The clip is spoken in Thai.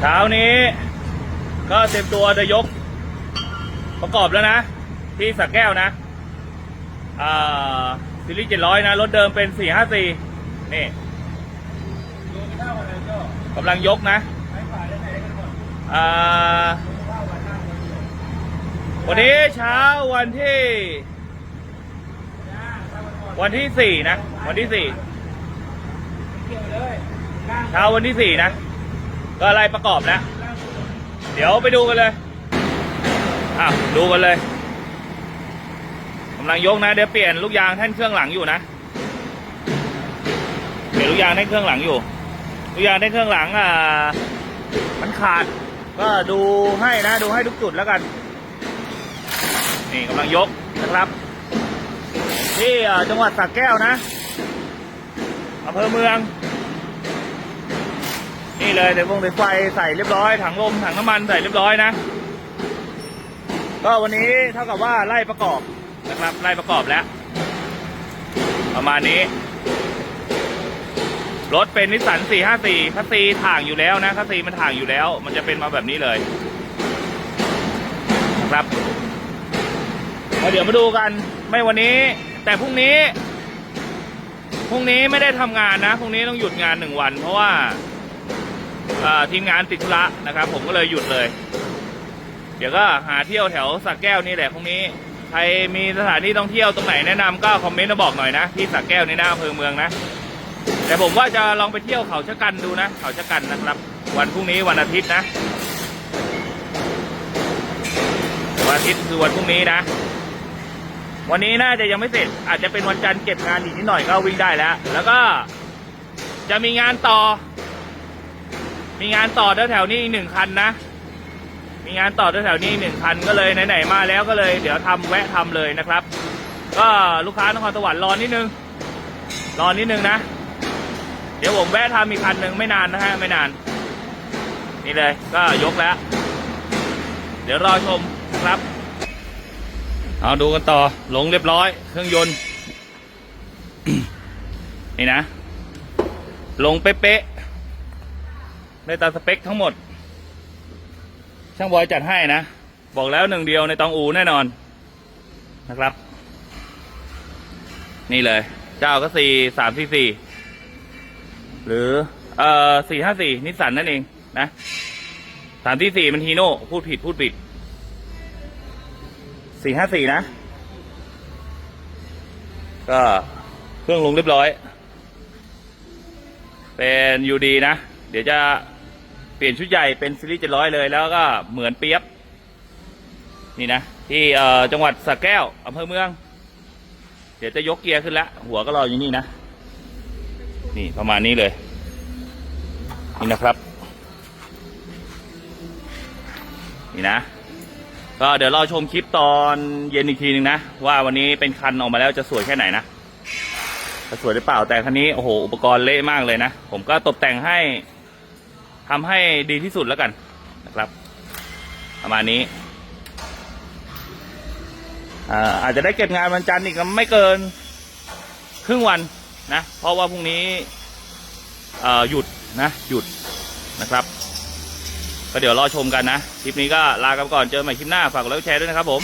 เช้านี้ก็เต็มตัวจะยก ประกอบแล้วนะ ที่สักแก้วนะอ่าซีรีส์เจ็ดร้อยนะ รถเดิมเป็นสี่ห้าสี่นี่กำลังยกนะอ่าวันนี้เช้าวันที่ วันที่สี่นะ วันที่สี่เช้าวันที่สี่นะ ก็อะไล่ประกอบนะ เดี๋ยวไปดูกันเลยอะดูกันเลยกำลังยกนะเดี๋ยวเปลี่ยนลูกยางแท่นเครื่องหลังอยู่นะเปลี่ยนลูกยางแท่นเครื่องหลังอยู่ ลูกยางแท่นเครื่องหลังอ่ามันขาด ก็ดูให้นะ ดูให้ทุกจุดแล้วกัน นี่กำลังยกนะครับ ที่จังหวัดสระแก้วนะอำเภอเมือง นี่เลยเดี๋ยววงเดี๋ยวไฟใส่เรียบร้อย ถังลมถังน้ำมันใส่เรียบร้อยนะ ก็วันนี้เท่ากับว่าไล่ประกอบนะครับไล่ประกอบแล้ว ประมาณนี้ รถเป็นนิสสัน 454คัสซีถ่างอยู่แล้วนะคัสซีมันถ่างอยู่แล้ว มันจะเป็นมาแบบนี้เลยนะครับเดี๋ยวมาดูกัน ไม่วันนี้ แต่พรุ่งนี้พรุ่งนี้ไม่ได้ทำงานนะ พรุ่งนี้ต้องหยุดงานหนึ่งวัน เพราะว่า ทีมงานติดธุระนะครับ ผมก็เลยหยุดเลย เดี๋ยวก็หาเที่ยวแถวสักแก้วนี่แหละพรุ่งนี้ใครมีสถานที่ท่องเที่ยวตรงไหนแนะนำก็คอมเมนต์มาบอกหน่อยนะที่สักแก้วนี่นะอำเภอเมืองนะ แต่ผมว่าจะลองไปเที่ยวเขาชะกันดูนะ เขาชะกันนะครับ วันพรุ่งนี้วันอาทิตย์นะวันอาทิตย์คือวันพรุ่งนี้นะ วันนี้น่าจะยังไม่เสร็จ อาจจะเป็นวันจันทร์เก็บงานอีกนิดหน่อยก็วิ่งได้แล้ว แล้วก็จะมีงานต่อ มีงานต่อแถวๆนี้อีกหนึ่งคันนะ มีงานต่อแถวๆนี้หนึ่งคันก็เลยไหนๆมาแล้วก็เลยเดี๋ยวทำแวะทำเลยนะครับ ก็ลูกค้านครสวรรค์รอนิดนึง รอนิดนึงนะ เดี๋ยวผมแวะทำอีกคันหนึ่งไม่นานนะฮะไม่นาน นี่เลยก็ยกแล้ว เดี๋ยวรอชมครับ เอาดูกันต่อหลงเรียบร้อย เครื่องยนต์ นี่นะ ลงเป๊ะ ได้ตามสเปคทั้งหมด ช่างบอยจัดให้นะ บอกแล้วหนึ่งเดียวในตองอูแน่นอนนะครับ นี่เลย เจ้าก็สี่สามสี่สี่หรือ เอ่อสี่ห้าสี่นิสสันนั่นเองนะสามที่สี่มันฮีโน่พูดผิดพูดผิดสี่ห้าสี่นะ ก็เครื่องลงเรียบร้อย เป็นยูดีนะ เดี๋ยวจะเปลี่ยนชุดใหญ่เป็นซีรีส์เจ็ดร้อยเลยแล้วก็เหมือนเปียบ นี่นะ ที่เอ่อจังหวัดสระแก้วอำเภอเมือง เดี๋ยวจะยกเกียร์ขึ้นล้วหัวก็รออยู่นี่นะ นี่ประมาณนี้เลย นี่นะครับ นี่นะ ก็เดี๋ยวรอชมคลิปตอนเย็นอีกทีนึงนะ ว่าวันนี้เป็นคันออกมาแล้วจะสวยแค่ไหนนะจะสวยหรือเปล่าแต่คันนี้โอ้โหอุปกรณ์เละมากเลยนะ ผมก็ตกแต่งให้ ทำให้ดีที่สุดแล้วกันนะครับ ประมาณนี้อ่าอาจจะได้เก็บงานวันจันทร์อีกไม่เกิน ครึ่งวันนะ เพราะว่าพรุ่งนี้เอ่อหยุดนะ หยุดนะครับ ก็เดี๋ยวรอชมกันนะ คลิปนี้ก็ลากันก่อนเจอกันใหม่คลิปหน้าฝากกดไลค์แชร์ด้วยนะครับผม